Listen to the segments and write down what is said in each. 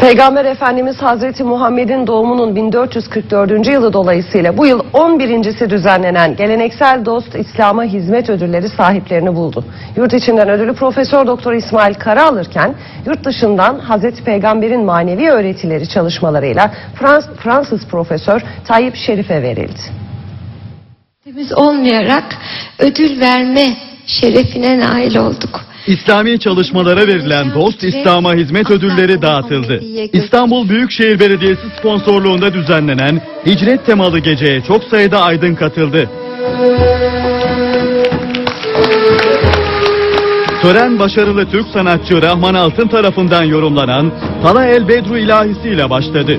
Peygamber Efendimiz Hazreti Muhammed'in doğumunun 1444. yılı dolayısıyla bu yıl 11.si düzenlenen geleneksel dost İslam'a hizmet ödülleri sahiplerini buldu. Yurt içinden ödülü Profesör Doktor İsmail Kara alırken yurt dışından Hazreti Peygamber'in manevi öğretileri çalışmalarıyla Frans, Fransız Profesör Tayyip Şerif'e verildi. Biz olmayarak ödül verme şerefine nail olduk. İslami çalışmalara verilen Dost İslam'a hizmet ödülleri dağıtıldı. İstanbul Büyükşehir Belediyesi sponsorluğunda düzenlenen hicret temalı geceye çok sayıda aydın katıldı. Tören başarılı Türk sanatçı Rahman Altın tarafından yorumlanan Tala El Bedru ilahisi ile başladı.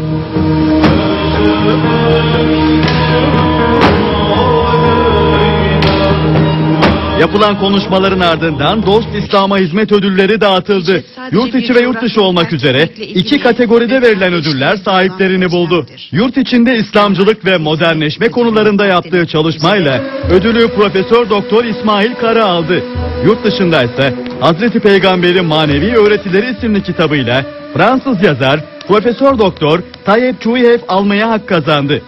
Yapılan konuşmaların ardından Dost İslam'a hizmet ödülleri dağıtıldı. Yurt içi ve yurt dışı olmak üzere iki kategoride verilen ödüller sahiplerini buldu. Yurt içinde İslamcılık ve modernleşme konularında yaptığı çalışmayla ödülü Profesör Doktor İsmail Kara aldı. Yurt dışında ise Hazreti Peygamber'in Manevi Öğretileri isimli kitabıyla Fransız yazar Profesör Doktor Tayyip Çuyev almaya hak kazandı.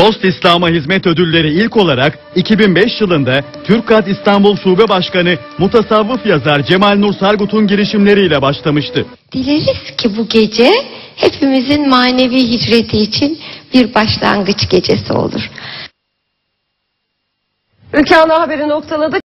Dost İslam'a hizmet ödülleri ilk olarak 2005 yılında Türkat İstanbul Şube Başkanı mutasavvıf yazar Cemal Nur Sargut'un girişimleriyle başlamıştı. Dileriz ki bu gece hepimizin manevi hicreti için bir başlangıç gecesi olur. Ülke Ana Haberi noktaladı.